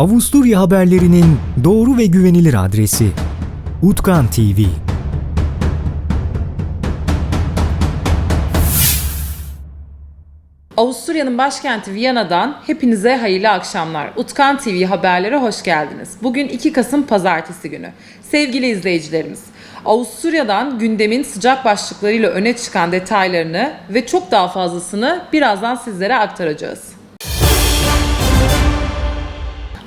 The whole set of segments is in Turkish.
Avusturya haberlerinin doğru ve güvenilir adresi Utkan TV. Avusturya'nın başkenti Viyana'dan hepinize hayırlı akşamlar. Utkan TV haberlere hoş geldiniz. Bugün 2 Kasım Pazartesi günü. Sevgili izleyicilerimiz, Avusturya'dan gündemin sıcak başlıklarıyla öne çıkan detaylarını ve çok daha fazlasını birazdan sizlere aktaracağız.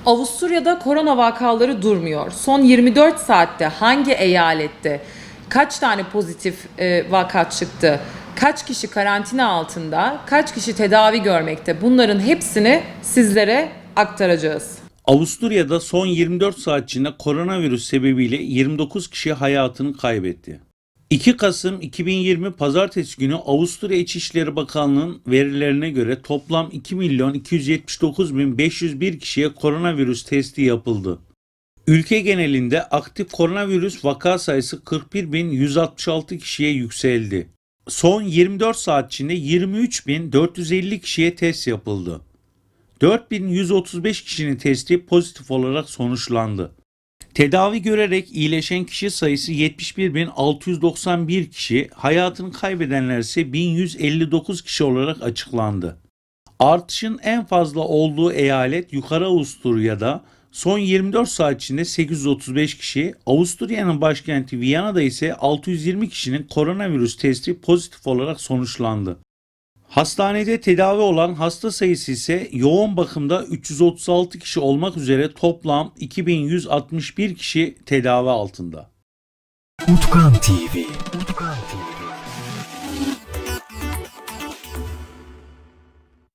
Avusturya'da korona vakaları durmuyor. Son 24 saatte hangi eyalette kaç tane pozitif e, vaka çıktı? Kaç kişi karantina altında? Kaç kişi tedavi görmekte? Bunların hepsini sizlere aktaracağız. Avusturya'da son 24 saat içinde koronavirüs sebebiyle 29 kişi hayatını kaybetti. 2 Kasım 2020 Pazartesi günü Avusturya İçişleri Bakanlığı'nın verilerine göre toplam 2 milyon 279 bin 501 kişiye koronavirüs testi yapıldı. Ülke genelinde aktif koronavirüs vaka sayısı 41 bin 166 kişiye yükseldi. Son 24 saat içinde 23 bin 450 kişiye test yapıldı. 4135 kişinin testi pozitif olarak sonuçlandı. Tedavi görerek iyileşen kişi sayısı 71.691 kişi, hayatını kaybedenler ise 1159 kişi olarak açıklandı. Artışın en fazla olduğu eyalet Yukarı Avusturya'da son 24 saat içinde 835 kişi, Avusturya'nın başkenti Viyana'da ise 620 kişinin koronavirüs testi pozitif olarak sonuçlandı. Hastanede tedavi olan hasta sayısı ise yoğun bakımda 336 kişi olmak üzere toplam 2161 kişi tedavi altında. Utkan TV